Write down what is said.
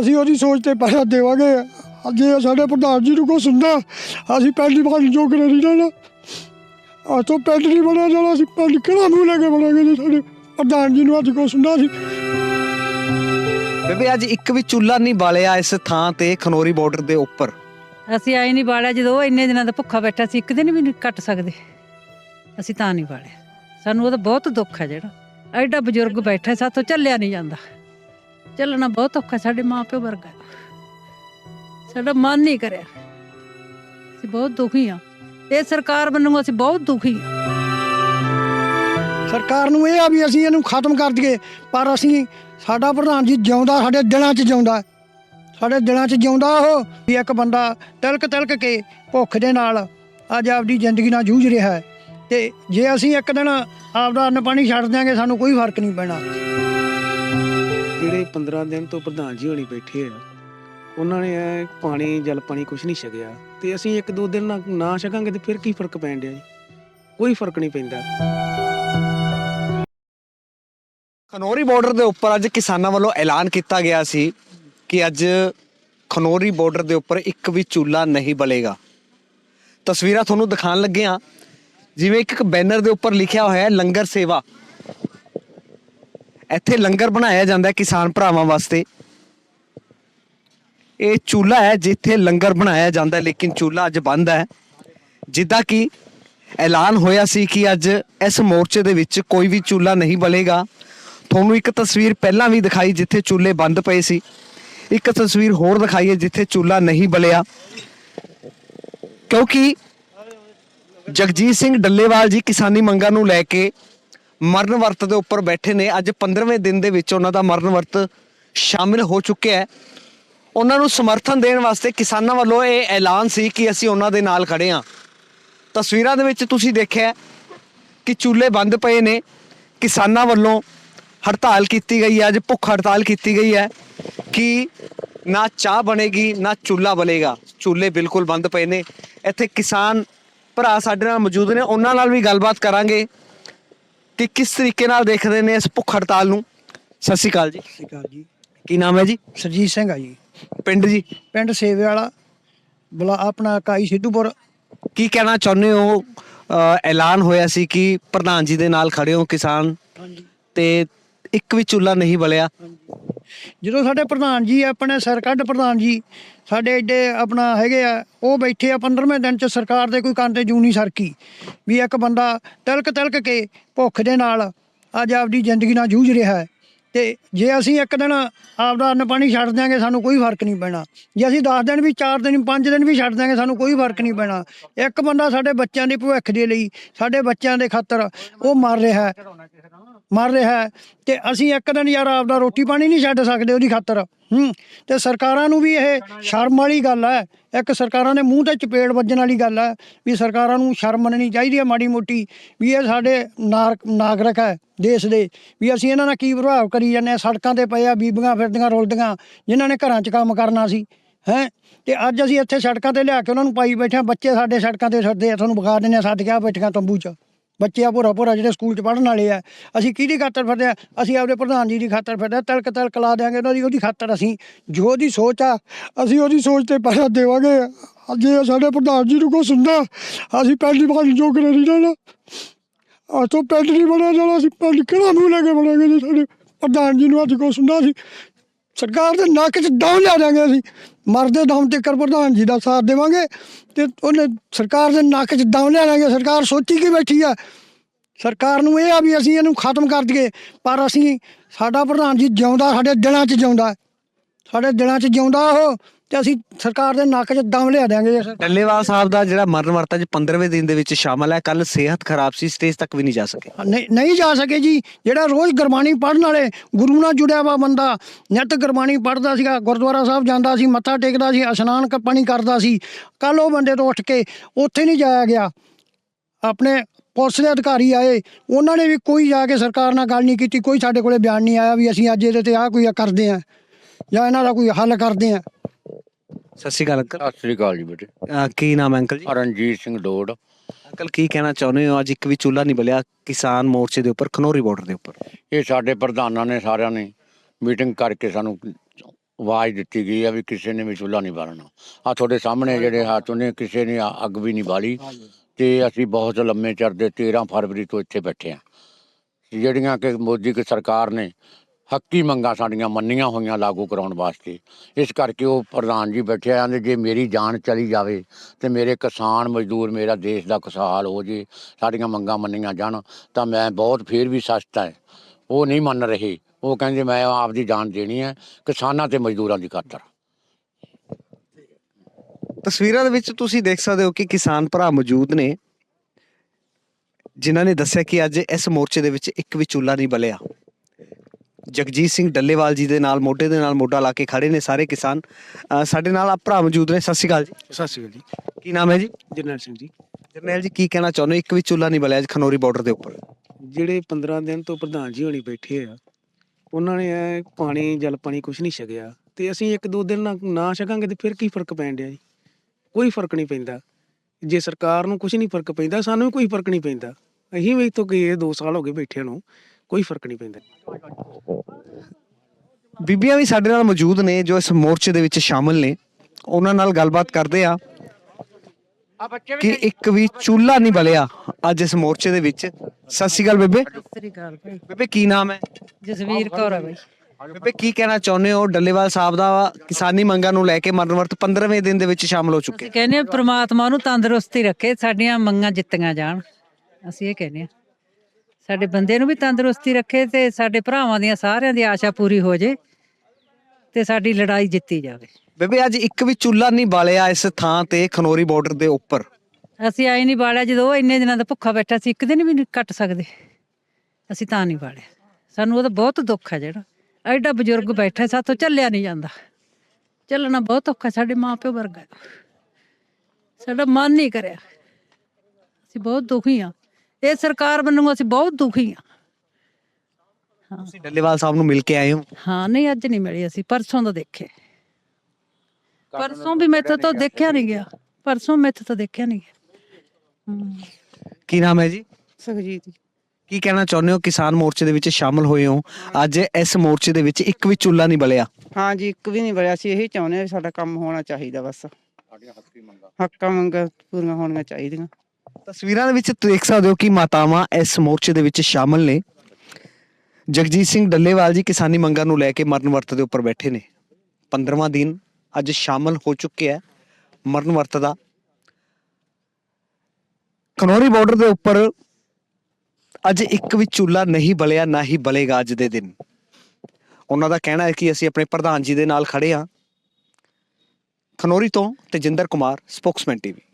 ਅਸੀਂ ਉਹਦੀ ਸੋਚ ਤੇ ਪੈਸਾ ਦੇਵਾਂਗੇ। ਜੇ ਸਾਡੇ ਪ੍ਰਧਾਨ ਜੀ ਨੂੰ ਕੁਛ ਹੁੰਦਾ ਅਸੀਂ ਪਹਿਲੀ ਵਾਰ ਜੋਗਰੇ ਨਹੀਂ ਰਹਿਣਾ। ਆ ਤੋਂ ਪਿੰਡ ਨਹੀਂ ਬਣਿਆ ਜਾਣਾ ਅਸੀਂ ਪਿੰਡ ਕਿਹੜਾ ਮੂੰਹ ਲੈ ਕੇ ਬਣਾਂਗੇ ਜੇ ਸਾਡੇ ਪ੍ਰਧਾਨ ਜੀ ਨੂੰ ਅੱਜ ਕੁਛ ਹੁੰਦਾ ਸੀ। ਬੇਬੇ ਅੱਜ ਇੱਕ ਵੀ ਚੁੱਲ੍ਹਾ ਨਹੀਂ ਬਾਲਿਆ ਇਸ ਥਾਂ ਤੇ ਖਨੋਰੀ ਬਾਰਡਰ ਦੇ ਉੱਪਰ। ਅਸੀਂ ਆਈ ਨਹੀਂ ਬਾਲਿਆ ਜਦੋਂ ਉਹ ਇੰਨੇ ਦਿਨਾਂ ਦਾ ਭੁੱਖਾ ਬੈਠਾ ਸੀ ਇੱਕ ਦਿਨ ਵੀ ਨਹੀਂ ਕੱਟ ਸਕਦੇ। ਅਸੀਂ ਤਾਂ ਨਹੀਂ ਬਾਲਿਆ। ਸਾਨੂੰ ਉਹਦਾ ਬਹੁਤ ਦੁੱਖ ਹੈ ਜਿਹੜਾ। ਐਡਾ ਬਜ਼ੁਰਗ ਬੈਠਾ ਸਾਥੋਂ ਚੱਲਿਆ ਨਹੀਂ ਜਾਂਦਾ। ਚੱਲਣਾ ਬਹੁਤ ਔਖਾ, ਸਾਡੇ ਮਾਪਿਓ ਵਰਗਾ ਸਾਡਾ ਮਨ ਨਹੀਂ ਕਰਿਆ। ਅਸੀਂ ਬਹੁਤ ਦੁਖੀ ਆ ਇਹ ਸਰਕਾਰ ਵੱਲੋਂ ਅਸੀਂ ਬਹੁਤ ਦੁਖੀ ਆ ਸਰਕਾਰ ਨੂੰ ਇਹ ਆ ਵੀ ਅਸੀਂ ਇਹਨੂੰ ਖਤਮ ਕਰ ਦਈਏ, ਪਰ ਅਸੀਂ ਸਾਡਾ ਪ੍ਰਧਾਨ ਜੀ ਜਿਉਂਦਾ, ਸਾਡੇ ਦਿਲਾਂ 'ਚ ਜਿਉਂਦਾ। ਸਾਡੇ ਦਿਲਾਂ 'ਚ ਜਿਉਂਦਾ ਉਹ ਵੀ ਇੱਕ ਬੰਦਾ ਤਿਲਕ ਤਿਲਕ ਕੇ ਭੁੱਖ ਦੇ ਨਾਲ ਅੱਜ ਆਪਦੀ ਜ਼ਿੰਦਗੀ ਨਾਲ ਜੂਝ ਰਿਹਾ ਹੈ। ਤੇ ਜੇ ਅਸੀਂ ਇੱਕ ਦਿਨ ਆਪਦਾ ਅੰਨ ਪਾਣੀ ਛੱਡ ਦਿਆਂਗੇ, ਸਾਨੂੰ ਕੋਈ ਫ਼ਰਕ ਨਹੀਂ ਪੈਣਾ। ਜਿਹੜੇ 15 ਦਿਨ ਤੋਂ ਪ੍ਰਧਾਨ ਜੀ ਹੋਣੀ ਬੈਠੇ ਆ, ਉਹਨਾਂ ਨੇ ਇਹ ਪਾਣੀ, ਜਲ ਪਾਣੀ ਕੁਝ ਨਹੀਂ ਛਕਿਆ ਤੇ ਅਸੀਂ ਇੱਕ ਦੋ ਦਿਨ ਨਾ- ਨਾ ਛਕਾਂਗੇ ਤੇ ਫਿਰ ਕੀ ਫ਼ਰਕ ਪੈਣ ਡਿਆ ਜੀ? ਕੋਈ ਫ਼ਰਕ ਨਹੀਂ ਪੈਂਦਾ। ਖਨੋਰੀ ਬਾਰਡਰ ਦੇ ਉੱਪਰ ਅੱਜ ਕਿਸਾਨਾਂ ਵੱਲੋਂ ਐਲਾਨ ਕੀਤਾ ਗਿਆ ਸੀ ਕਿ ਅੱਜ ਖਨੋਰੀ ਬਾਰਡਰ ਦੇ ਉੱਪਰ ਇੱਕ ਵੀ ਚੁੱਲ੍ਹਾ ਨਹੀਂ ਬਲੇਗਾ। ਤਸਵੀਰਾਂ ਤੁਹਾਨੂੰ ਦਿਖਾਉਣ ਲੱਗੇ ਹਾਂ। ਜਿਵੇਂ ਇੱਕ ਬੈਨਰ ਦੇ ਉੱਪਰ ਲਿਖਿਆ ਹੋਇਆ ਹੈ, ਲੰਗਰ ਸੇਵਾ। ਇੱਥੇ ਲੰਗਰ ਬਣਾਇਆ ਜਾਂਦਾ ਹੈ ਕਿਸਾਨ ਭਰਾਵਾਂ ਵਾਸਤੇ। ਇਹ ਚੁੱਲ੍ਹਾ ਹੈ ਜਿੱਥੇ ਲੰਗਰ ਬਣਾਇਆ ਜਾਂਦਾ ਹੈ, ਲੇਕਿਨ ਚੁੱਲ੍ਹਾ ਅੱਜ ਬੰਦ ਹੈ। ਜਿੱਦਾਂ ਕਿ ਐਲਾਨ ਹੋਇਆ ਸੀ ਕਿ ਅੱਜ ਇਸ ਮੋਰਚੇ ਦੇ ਵਿੱਚ ਕੋਈ ਵੀ ਚੁੱਲ੍ਹਾ ਨਹੀਂ ਬਲੇਗਾ। ਤੁਹਾਨੂੰ ਇੱਕ ਤਸਵੀਰ ਪਹਿਲਾਂ ਵੀ ਦਿਖਾਈ ਜਿੱਥੇ ਚੁੱਲ੍ਹੇ ਬੰਦ ਪਏ ਸੀ। ਇੱਕ ਤਸਵੀਰ ਹੋਰ ਦਿਖਾਈ ਹੈ ਜਿੱਥੇ ਚੁੱਲ੍ਹਾ ਨਹੀਂ ਬਲਿਆ। ਕਿਉਂਕਿ ਜਗਜੀਤ ਸਿੰਘ ਡੱਲੇਵਾਲ ਜੀ ਕਿਸਾਨੀ ਮੰਗਾਂ ਨੂੰ ਲੈ ਕੇ ਮਰਨ ਵਰਤ ਦੇ ਉੱਪਰ ਬੈਠੇ ਨੇ। ਅੱਜ 15ਵੇਂ ਦਿਨ ਦੇ ਵਿੱਚ ਉਹਨਾਂ ਦਾ ਮਰਨ ਵਰਤ ਸ਼ਾਮਿਲ ਹੋ ਚੁੱਕਿਆ ਹੈ। ਉਹਨਾਂ ਨੂੰ ਸਮਰਥਨ ਦੇਣ ਵਾਸਤੇ ਕਿਸਾਨਾਂ ਵੱਲੋਂ ਇਹ ਐਲਾਨ ਸੀ ਕਿ ਅਸੀਂ ਉਹਨਾਂ ਦੇ ਨਾਲ ਖੜੇ ਹਾਂ। ਤਸਵੀਰਾਂ ਦੇ ਵਿੱਚ ਤੁਸੀਂ ਦੇਖਿਆ ਕਿ ਚੁੱਲ੍ਹੇ ਬੰਦ ਪਏ ਨੇ। ਕਿਸਾਨਾਂ ਵੱਲੋਂ ਹੜਤਾਲ ਕੀਤੀ ਗਈ ਹੈ। ਅੱਜ ਭੁੱਖ ਹੜਤਾਲ ਕੀਤੀ ਗਈ ਹੈ ਕਿ ਨਾ ਚਾਹ ਬਣੇਗੀ, ਨਾ ਚੁੱਲ੍ਹਾ ਬਲੇਗਾ। ਚੁੱਲ੍ਹੇ ਬਿਲਕੁਲ ਬੰਦ ਪਏ ਨੇ। ਇੱਥੇ ਕਿਸਾਨ ਭਰਾ ਸਾਡੇ ਨਾਲ ਮੌਜੂਦ ਨੇ। ਉਹਨਾਂ ਨਾਲ ਵੀ ਗੱਲਬਾਤ ਕਰਾਂਗੇ। ਕਿ ਕਿਸ ਤਰੀਕੇ ਨਾਲ ਦੇਖਦੇ ਨੇ ਇਸ ਭੁੱਖ ਹੜਤਾਲ ਨੂੰ? ਸਤਿ ਸ਼੍ਰੀ ਅਕਾਲ ਜੀ। ਸਤਿ ਸ਼੍ਰੀ ਅਕਾਲ ਜੀ। ਕੀ ਨਾਮ ਹੈ ਜੀ? ਸਰਜੀਤ ਸਿੰਘ ਆ ਜੀ। ਪਿੰਡ ਜੀ? ਪਿੰਡ ਸੇਵੇ ਵਾਲਾ ਬਲਾ ਆਪਣਾ ਕਾਈ ਸਿੱਧੂਪੁਰ। ਕੀ ਕਹਿਣਾ ਚਾਹੁੰਦੇ ਹੋ? ਐਲਾਨ ਹੋਇਆ ਸੀ ਕਿ ਪ੍ਰਧਾਨ ਜੀ ਦੇ ਨਾਲ ਖੜੇ ਹੋ ਕਿਸਾਨ ਤੇ ਇੱਕ ਵੀ ਚੁੱਲ੍ਹਾ ਨਹੀਂ ਬਲਿਆ। ਜਦੋਂ ਸਾਡੇ ਪ੍ਰਧਾਨ ਜੀ, ਆਪਣੇ ਸਰਕੱਢ ਪ੍ਰਧਾਨ ਜੀ, ਸਾਡੇ ਏਡੇ ਆਪਣਾ ਹੈਗੇ ਆ, ਉਹ ਬੈਠੇ ਆ 15ਵੇਂ ਦਿਨ ਚ ਸਰਕਾਰ ਦੇ ਕੋਈ ਕੰਨ ਤੇ ਜੂਨੀ ਸਰਕੀ। ਵੀ ਇੱਕ ਬੰਦਾ ਤਿਲਕ ਤਿਲਕ ਕੇ ਭੁੱਖ ਦੇ ਨਾਲ ਅੱਜ ਆਪਦੀ ਜ਼ਿੰਦਗੀ ਨਾਲ ਜੂਝ ਰਿਹਾ ਹੈ। ਤੇ ਜੇ ਅਸੀਂ ਇੱਕ ਦਿਨ ਆਪਦਾ ਅੰਨ ਪਾਣੀ ਛੱਡ ਦਿਆਂਗੇ, ਸਾਨੂੰ ਕੋਈ ਫ਼ਰਕ ਨਹੀਂ ਪੈਣਾ। ਜੇ ਅਸੀਂ 10 ਦਿਨ ਵੀ 4 ਦਿਨ 5 ਦਿਨ ਵੀ ਛੱਡ ਦਿਆਂਗੇ, ਸਾਨੂੰ ਕੋਈ ਫ਼ਰਕ ਨਹੀਂ ਪੈਣਾ। ਇੱਕ ਬੰਦਾ ਸਾਡੇ ਬੱਚਿਆਂ ਦੇ ਭਵਿੱਖ ਦੇ ਲਈ, ਸਾਡੇ ਬੱਚਿਆਂ ਦੇ ਖਾਤਰ ਉਹ ਮਰ ਰਿਹਾ ਹੈ। ਮਰ ਰਿਹਾ ਹੈ ਤੇ ਅਸੀਂ ਇੱਕ ਦਿਨ ਯਾਰ ਆਪਦਾ ਰੋਟੀ ਪਾਣੀ ਨਹੀਂ ਛੱਡ ਸਕਦੇ ਉਹਦੀ ਖਾਤਰ, ਹੂੰ, ਤੇ ਸਰਕਾਰਾਂ ਨੂੰ ਵੀ ਇਹ ਸ਼ਰਮ ਵਾਲੀ ਗੱਲ ਹੈ। ਇੱਕ ਸਰਕਾਰਾਂ ਦੇ ਮੂੰਹ ਤੇ ਚਪੇੜ ਵੱਜਣ ਵਾਲੀ ਗੱਲ ਹੈ ਵੀ ਸਰਕਾਰਾਂ ਨੂੰ ਸ਼ਰਮ ਮੰਨਣੀ ਚਾਹੀਦੀ ਹੈ ਮਾੜੀ ਮੋਟੀ, ਵੀ ਇਹ ਸਾਡੇ ਨਾਗਰਿਕ ਹੈ ਦੇਸ਼ ਦੇ, ਵੀ ਅਸੀਂ ਇਹਨਾਂ ਨਾਲ ਕੀ ਪ੍ਰਭਾਵ ਕਰੀ ਜਾਂਦੇ ਹਾਂ, ਸੜਕਾਂ ਤੇ ਪਏ ਆ, ਬੀਬੀਆਂ ਫਿਰਦੀਆਂ, ਰੁਲਦੀਆਂ, ਜਿਨ੍ਹਾਂ ਨੇ ਘਰਾਂ 'ਚ ਕੰਮ ਕਰਨਾ ਸੀ, ਹੈ, ਤੇ ਅੱਜ ਅਸੀਂ ਇੱਥੇ ਸੜਕਾਂ ਤੇ ਲਿਆ ਕੇ ਉਹਨਾਂ ਨੂੰ ਪਾਈ ਬੈਠੇ ਹਾਂ, ਬੱਚੇ ਸਾਡੇ ਸੜਕਾਂ ਤੇ ਫਿਰਦੇ ਆ, ਤੁਹਾਨੂੰ ਵਿਖਾ ਦਿੰਦੇ ਆ ਸੱਦ ਕੇ ਬੈਠੀਆਂ ਤੰਬੂ 'ਚ। ਬੱਚੇ ਆ, ਭੋਰਾ ਭੋਰਾ ਜਿਹੜੇ ਸਕੂਲ 'ਚ ਪੜ੍ਹਨ ਵਾਲੇ ਆ, ਅਸੀਂ ਕਿਹਦੀ ਖਾਤਰ ਫਿਰਦੇ ਆ? ਅਸੀਂ ਆਪਦੇ ਪ੍ਰਧਾਨ ਜੀ ਦੀ ਖਾਤਰ ਫਿਰਦੇ ਆ, ਤਲਕ ਤਲਕ ਲਾ ਦਿਆਂਗੇ ਉਹਨਾਂ ਦੀ, ਉਹਦੀ ਖਾਤਰ ਅਸੀਂ, ਜੋ ਉਹਦੀ ਸੋਚ ਆ, ਅਸੀਂ ਉਹਦੀ ਸੋਚ ਤੇ ਪੈਸਾ ਦੇਵਾਂਗੇ। ਜੇ ਸਾਡੇ ਪ੍ਰਧਾਨ ਜੀ ਨੂੰ ਕੁਛ ਸੁਣਦਾ ਅਸੀਂ ਪਹਿਲੀ ਵਾਰ ਜੋਗਰੇ ਨਹੀਂ ਰਹਿਣਾ ਆ ਤੋਂ ਪਿੰਡ ਨਹੀਂ ਬਣਿਆ ਜਾਣਾ, ਅਸੀਂ ਪਿੰਡ ਕਿਹੜਾ ਮੂੰਹ ਲੈ ਕੇ ਬਣਾਂਗੇ ਜੀ ਸਾਡੇ ਪ੍ਰਧਾਨ ਜੀ ਨੂੰ, ਅੱਜ ਕੁਛ ਸੁਣਦਾ ਸੀ। ਸਰਕਾਰ ਦੇ ਨੱਕ 'ਚ ਦਮ ਲਿਆ ਦਿਆਂਗੇ ਅਸੀਂ। ਮਰਦੇ ਦਮ ਤੇ ਕਰ ਪ੍ਰਧਾਨ ਜੀ ਦਾ ਸਾਥ ਦੇਵਾਂਗੇ ਤੇ ਉਹਨੇ ਸਰਕਾਰ ਦੇ ਨੱਕ 'ਚ ਦਮ ਲਿਆ ਦਿਆਂਗੇ। ਸਰਕਾਰ ਸੋਚੀ ਕੀ ਬੈਠੀ ਆ? ਸਰਕਾਰ ਨੂੰ ਇਹ ਆ ਵੀ ਅਸੀਂ ਇਹਨੂੰ ਖਤਮ ਕਰ ਦਈਏ। ਪਰ ਅਸੀਂ ਸਾਡਾ ਪ੍ਰਧਾਨ ਜੀ ਜਿਉਂਦਾ, ਸਾਡੇ ਦਿਲਾਂ 'ਚ ਜਿਉਂਦਾ। ਸਾਡੇ ਦਿਲਾਂ 'ਚ ਜਿਉਂਦਾ ਉਹ। ਤੇ ਅਸੀਂ ਸਰਕਾਰ ਦੇ ਨੱਕ 'ਚ ਦਮ ਲਿਆ ਦਿਆਂਗੇ ਜੇ ਸਰਕਾਰ- ਡੱਲੇਵਾਲ ਸਾਹਿਬ ਦਾ ਜਿਹੜਾ ਮਰਨ ਵਰਤ ਅੱਜ 15ਵੇਂ ਦਿਨ ਦੇ ਵਿੱਚ ਸ਼ਾਮਲ ਹੈ ਕੱਲ ਸਿਹਤ ਖਰਾਬ ਸੀ ਸਟੇਜ ਤੱਕ ਵੀ ਨਹੀਂ ਜਾ ਸਕੇ। ਨਹੀਂ ਨਹੀਂ ਜਾ ਸਕੇ ਜੀ। ਜਿਹੜਾ ਰੋਜ਼ ਗੁਰਬਾਣੀ ਪੜ੍ਹਨ ਵਾਲੇ ਗੁਰੂ ਨਾਲ ਜੁੜਿਆ ਵਾ ਬੰਦਾ ਨਿਤ ਗੁਰਬਾਣੀ ਪੜ੍ਹਦਾ ਸੀਗਾ ਗੁਰਦੁਆਰਾ ਸਾਹਿਬ ਜਾਂਦਾ ਸੀ ਮੱਥਾ ਟੇਕਦਾ ਸੀ ਇਸ਼ਨਾਨ ਕ- ਪਾਣੀ ਕਰਦਾ ਸੀ। ਕੱਲ ਉਹ ਬੰਦੇ ਤੋਂ ਉੱਠ ਕੇ ਉੱਥੇ ਨਹੀਂ ਜਾਇਆ ਗਿਆ। ਆਪਣੇ ਪੁਲਿਸ ਦੇ ਅਧਿਕਾਰੀ ਆਏ। ਉਹਨਾਂ ਨੇ ਵੀ ਕੋਈ ਜਾ ਕੇ ਸਰਕਾਰ ਨਾਲ ਗੱਲ ਨਹੀਂ ਕੀਤੀ ਕੋਈ ਸਾਡੇ ਕੋਲੇ ਬਿਆਨ ਨਹੀਂ ਆਇਆ ਵੀ ਅਸੀਂ ਅੱਜ ਇਹਦੇ ਤੇ ਆਹ ਕੋਈ ਕਰਦੇ ਆ ਜਾਂ ਇਹਨਾਂ ਦਾ ਕੋਈ ਹੱਲ ਕਰਦੇ ਆ। ਸਤਿ ਸ਼੍ਰੀ ਅਕਾਲ ਅੰਕਲ। ਸਤਿ ਸ੍ਰੀ ਅਕਾਲ ਜੀ ਬੇਟੇ। ਅਹ ਕੀ ਨਾਮ ਹੈ ਅੰਕਲ ਜੀ? ਰਣਜੀਤ ਸਿੰਘ ਡੋੜ ਅੰਕਲ ਕੀ ਕਹਿਣਾ ਚਾਹੁੰਦੇ ਹੋ? ਅੱਜ ਇੱਕ ਵੀ ਚੁੱਲ੍ਹਾ ਨਹੀਂ ਬਲਿਆ ਕਿਸਾਨ ਮੋਰਚੇ ਦੇ ਉੱਪਰ ਖਨੋਰੀ ਬਾਰਡਰ ਦੇ ਉੱਪਰ। ਇਹ ਸਾਡੇ ਪ੍ਰਧਾਨਾਂ ਨੇ ਸਾਰਿਆਂ ਨੇ ਮੀਟਿੰਗ ਕਰਕੇ ਸਾਨੂੰ ਆਵਾਜ਼ ਦਿੱਤੀ ਗਈ ਆ ਵੀ ਕਿਸੇ ਨੇ ਵੀ ਚੁੱਲ੍ਹਾ ਨਹੀਂ ਬਾਲਣਾ। ਆ ਤੁਹਾਡੇ ਸਾਹਮਣੇ ਜਿਹੜੇ ਹੱਥ ਨੇ ਕਿਸੇ ਨੇ ਆ- ਅੱਗ ਵੀ ਨਹੀਂ ਬਾਲੀ ਤੇ ਅਸੀਂ ਬਹੁਤ ਲੰਮੇ ਚਿਰ ਦੇ 13 ਫਰਵਰੀ ਤੋਂ ਇੱਥੇ ਬੈਠੇ ਆ। ਜਿਹੜੀਆਂ ਕਿ ਮੋਦੀ ਕੀ ਸਰਕਾਰ ਨੇ ਹੱਕੀ ਮੰਗਾਂ ਸਾਡੀਆਂ ਮੰਨੀਆਂ ਹੋਈਆਂ ਲਾਗੂ ਕਰਾਉਣ ਵਾਸਤੇ। ਇਸ ਕਰਕੇ ਉਹ ਪ੍ਰਧਾਨ ਜੀ ਬੈਠੇ ਆਂ ਜੇ ਮੇਰੀ ਜਾਨ ਚਲੀ ਜਾਵੇ ਤੇ ਮੇਰੇ ਕਿਸਾਨ ਮਜ਼ਦੂਰ, ਮੇਰਾ ਦੇਸ਼ ਦਾ ਖੁਸ਼ਹਾਲ ਹੋ ਜੇ, ਸਾਡੀਆਂ ਮੰਗਾਂ ਮੰਨੀਆਂ ਜਾਣ, ਤਾਂ ਮੈਂ ਬਹੁਤ ਫੇਰ ਵੀ ਸਸਤਾ ਹੈ। ਉਹ ਨਹੀਂ ਮੰਨ ਰਹੇ। ਉਹ ਕਹਿੰਦੇ ਮੈਂ ਆਪ ਦੀ ਜਾਨ ਦੇਣੀ ਹੈ ਕਿਸਾਨਾਂ ਤੇ ਮਜ਼ਦੂਰਾਂ ਦੀ ਖਾਤਰ। ਤਸਵੀਰਾਂ ਦੇ ਵਿੱਚ ਤੁਸੀਂ ਦੇਖ ਸਕਦੇ ਹੋ ਕਿ ਕਿਸਾਨ ਭਰਾ ਮੌਜੂਦ ਨੇ, ਜਿਨ੍ਹਾਂ ਨੇ ਦੱਸਿਆ ਕਿ ਅੱਜ ਇਸ ਮੋਰਚੇ ਦੇ ਵਿੱਚ ਇੱਕ ਵੀ ਚੁੱਲ੍ਹਾ ਨਹੀਂ ਬਲਿਆ। ਜਗਜੀਤ ਸਿੰਘ ਡੱਲੇਵਾਲ ਜੀ ਦੇ ਨਾਲ ਮੋਢੇ ਦੇ ਨਾਲ ਮੋਢਾ ਲਾ ਕੇ ਖੜੇ ਨੇ ਸਾਰੇ ਕਿਸਾਨ। ਸਾਡੇ ਨਾਲ ਆ ਭਰਾ ਮੌਜੂਦ ਨੇ। ਸਤਿ ਸ਼੍ਰੀ ਅਕਾਲ ਜੀ। ਸਤਿ ਸ਼੍ਰੀ ਅਕਾਲ ਜੀ। ਕੀ ਨਾਮ ਹੈ ਜੀ? ਜਰਨੈਲ ਸਿੰਘ ਜੀ। ਜਰਨੈਲ ਜੀ ਕੀ ਕਹਿਣਾ ਚਾਹੁੰਦੇ ਹੋ? ਇੱਕ ਵੀ ਚੁੱਲ੍ਹਾ ਨਹੀਂ ਬਲਿਆ ਅੱਜ ਖਨੌਰੀ ਬਾਰਡਰ ਦੇ ਉੱਪਰ। ਜਿਹੜੇ 15 ਦਿਨ ਤੋਂ ਪ੍ਰਧਾਨ ਜੀ ਹੋਣੀ ਬੈਠੇ ਆ ਉਹਨਾਂ ਨੇ ਐ ਪਾਣੀ ਜਲ ਪਾਣੀ ਕੁਝ ਨਹੀਂ ਛਕਿਆ। ਤੇ ਅਸੀਂ ਇੱਕ ਦੋ ਦਿਨ ਨਾ ਨਾ ਛਕਾਂਗੇ ਤੇ ਫਿਰ ਕੀ ਫ਼ਰਕ ਪੈਣ ਡਿਆ ਜੀ? ਕੋਈ ਫ਼ਰਕ ਨਹੀਂ ਪੈਂਦਾ। ਜੇ ਸਰਕਾਰ ਨੂੰ ਕੁਝ ਨਹੀਂ ਫ਼ਰਕ ਪੈਂਦਾ ਸਾਨੂੰ ਵੀ ਕੋਈ ਫ਼ਰਕ ਨਹੀਂ ਪੈਂਦਾ। ਅਸੀਂ ਵੀ ਇੱਥੋਂ ਗਏ 2 ਸਾਲ ਹੋ ਗਏ ਬੈਠਿਆਂ ਨੂੰ। ਕੋਈ ਫ਼ਰਕ ਨਹੀਂ ਪੈਂਦਾ। ਬੀਬੀਆਂ ਵੀ ਸਾਡੇ ਨਾਲ ਮੌਜੂਦ ਨੇ ਜੋ ਇਸ ਮੋਰਚੇ ਦੇ ਵਿੱਚ ਸ਼ਾਮਲ ਨੇ। ਉਹਨਾਂ ਨਾਲ ਗੱਲਬਾਤ ਕਰਦੇ ਆ ਕਿ ਇੱਕ ਵੀ ਚੁੱਲ੍ਹਾ ਨਹੀਂ ਬਲਿਆ ਅੱਜ ਇਸ ਮੋਰਚੇ ਦੇ ਵਿੱਚ। ਸਤਿ ਸ਼੍ਰੀ ਅਕਾਲ ਬੇਬੇ। ਸਤਿ ਸ੍ਰੀ ਅਕਾਲ ਭਾਈ। ਬੇਬੇ ਕੀ ਨਾਮ ਹੈ? ਜਸਵੀਰ ਕੌਰ ਆ ਭਾਈ। ਬੇਬੇ ਕੀ ਕਹਿਣਾ ਚਾਹੁੰਦੇ ਹੋ? ਡੱਲੇਵਾਲ ਸਾਹਿਬ ਦਾ ਕਿਸਾਨੀ ਮੰਗਾਂ ਨੂੰ ਲੈ ਕੇ ਮਰਨ ਵਰਤ 15ਵੇਂ ਦਿਨ ਦੇ ਵਿੱਚ ਸ਼ਾਮਲ ਹੋ ਚੁੱਕੇ। ਅਸੀਂ ਕਹਿੰਦੇ ਪ੍ਰਮਾਤਮਾ ਨੂੰ ਤੰਦਰੁਸਤੀ ਰੱਖੇ ਸਾਡੀਆਂ ਮੰਗਾਂ ਜਿੱਤੀਆਂ ਜਾਣ। ਅਸੀਂ ਇਹ ਕਹਿੰਦੇ ਆ ਸਾਡੇ ਬੰਦੇ ਨੂੰ ਵੀ ਤੰਦਰੁਸਤੀ ਰੱਖੇ ਤੇ ਸਾਡੇ ਭਰਾਵਾਂ ਦੀਆਂ ਸਾਰਿਆਂ ਦੀ ਆਸ਼ਾ ਪੂਰੀ ਹੋ ਜੇ ਤੇ ਸਾਡੀ ਲੜਾਈ ਜਿੱਤੀ ਜਾਵੇ। ਬੇਬੇ ਅੱਜ ਇੱਕ ਵੀ ਚੁੱਲ੍ਹਾ ਨਹੀਂ ਬਾਲਿਆ ਇਸ ਥਾਂ ਤੇ ਖਨੌਰੀ ਬਾਰਡਰ ਦੇ ਉੱਪਰ। ਅਸੀਂ ਆਈ ਨਹੀਂ ਬਾਲਿਆ ਜਦੋਂ ਉਹ ਇੰਨੇ ਦਿਨਾਂ ਦਾ ਭੁੱਖਾ ਬੈਠਾ ਸੀ ਇੱਕ ਦਿਨ ਵੀ ਨਹੀਂ ਕੱਟ ਸਕਦੇ। ਅਸੀਂ ਤਾਂ ਨਹੀਂ ਬਾਲਿਆ। ਸਾਨੂੰ ਉਹਦਾ ਬਹੁਤ ਦੁੱਖ ਹੈ ਜਿਹੜਾ। ਐਡਾ ਬਜ਼ੁਰਗ ਬੈਠਾ ਸਾਥੋਂ ਚੱਲਿਆ ਨਹੀਂ ਜਾਂਦਾ। ਚੱਲਣਾ ਬਹੁਤ ਔਖਾ ਸਾਡੇ ਮਾਪਿਓ ਵਰਗਾ। ਸਾਡਾ ਮਨ ਨਹੀਂ ਕਰਿਆ। ਅਸੀਂ ਬਹੁਤ ਦੁਖੀ ਆ ਇਹ ਸਰਕਾਰ ਵੱਲੋਂ ਅਸੀਂ ਬਹੁਤ ਦੁਖੀ ਆ ਤੁਸੀਂ ਡੱਲੇਵਾਲ ਸਾਹਿਬ ਨੂੰ ਮਿਲ ਕੇ ਆਏ ਹੋ? ਹਾਂ ਨਹੀਂ ਅੱਜ ਨਹੀਂ ਮਿਲੀ ਅਸੀਂ ਪਰਸੋਂ ਦਾ ਦੇਖੇ। ਪਰਸੋਂ ਵੀ ਮੈਥੋਂ ਤਾਂ ਦੇਖਿਆ ਨਹੀਂ ਗਿਆ। ਪਰਸੋਂ ਮੈਥੋਂ ਤਾਂ ਦੇਖਿਆ ਨਹੀਂ ਗਿਆ। ਕੀ ਨਾਮ ਹੈ ਜੀ? ਸੁਖਜੀਤ ਜੀ। ਕੀ ਕਹਿਣਾ ਚਾਹੁੰਦੇ ਹੋ? ਕਿਸਾਨ ਮੋਰਚੇ ਦੇ ਵਿੱਚ ਸ਼ਾਮਲ ਹੋਏ ਹੋ। ਅੱਜ ਇਸ ਮੋਰਚੇ ਦੇ ਵਿੱਚ ਇੱਕ ਵੀ ਚੁੱਲ੍ਹਾ ਨਹੀਂ ਬਲਿਆ। ਹਾਂ ਜੀ ਇੱਕ ਵੀ ਨਹੀਂ ਬੜਿਆ ਸੀ ਇਹੀ ਚਾਹੁੰਦੇ ਹਾਂ ਸਾਡਾ ਕੰਮ ਹੋਣਾ ਚਾਹੀਦਾ ਬਸ। ਸਾਡੀਆਂ ਹੱਕੀ ਮੰਗਾਂ। ਹੱਕਾਂ ਮੰਗਾਂ ਪੂਰੀਆਂ ਹੋਣੀਆਂ ਚਾਹੀਦੀਆਂ। ਤਸਵੀਰਾਂ ਦੇ ਵਿੱਚ ਦੇਖ ਸਕਦੇ ਹੋ ਕਿ ਮਾਤਾਵਾਂ ਇਸ ਮੋਰਚੇ ਦੇ ਵਿੱਚ ਸ਼ਾਮਲ ਨੇ। ਜਗਜੀਤ ਸਿੰਘ ਡੱਲੇਵਾਲ ਜੀ ਕਿਸਾਨੀ ਮੰਗਾਂ ਨੂੰ ਲੈ ਕੇ ਮਰਨ ਵਰਤ ਦੇ ਉੱਪਰ ਬੈਠੇ ਨੇ। 15ਵਾਂ ਦਿਨ ਅੱਜ ਸ਼ਾਮਲ ਹੋ ਚੁੱਕਿਆ ਹੈ ਮਰਨ ਵਰਤ ਦਾ। ਖਨੌਰੀ ਬਾਰਡਰ ਦੇ ਉੱਪਰ ਅੱਜ ਇੱਕ ਵੀ ਚੁੱਲ੍ਹਾ ਨਹੀਂ ਬਲਿਆ, ਨਾ ਹੀ ਬਲੇਗਾ ਅੱਜ ਦੇ ਦਿਨ। ਉਹਨਾਂ ਦਾ ਕਹਿਣਾ ਹੈ ਕਿ ਅਸੀਂ ਆਪਣੇ ਪ੍ਰਧਾਨ ਜੀ ਦੇ ਨਾਲ ਖੜੇ ਹਾਂ। ਖਨੌਰੀ ਤੋਂ ਤੇਜਿੰਦਰ ਕੁਮਾਰ, ਸਪੋਕਸਮੈਨ ਟੀਵੀ।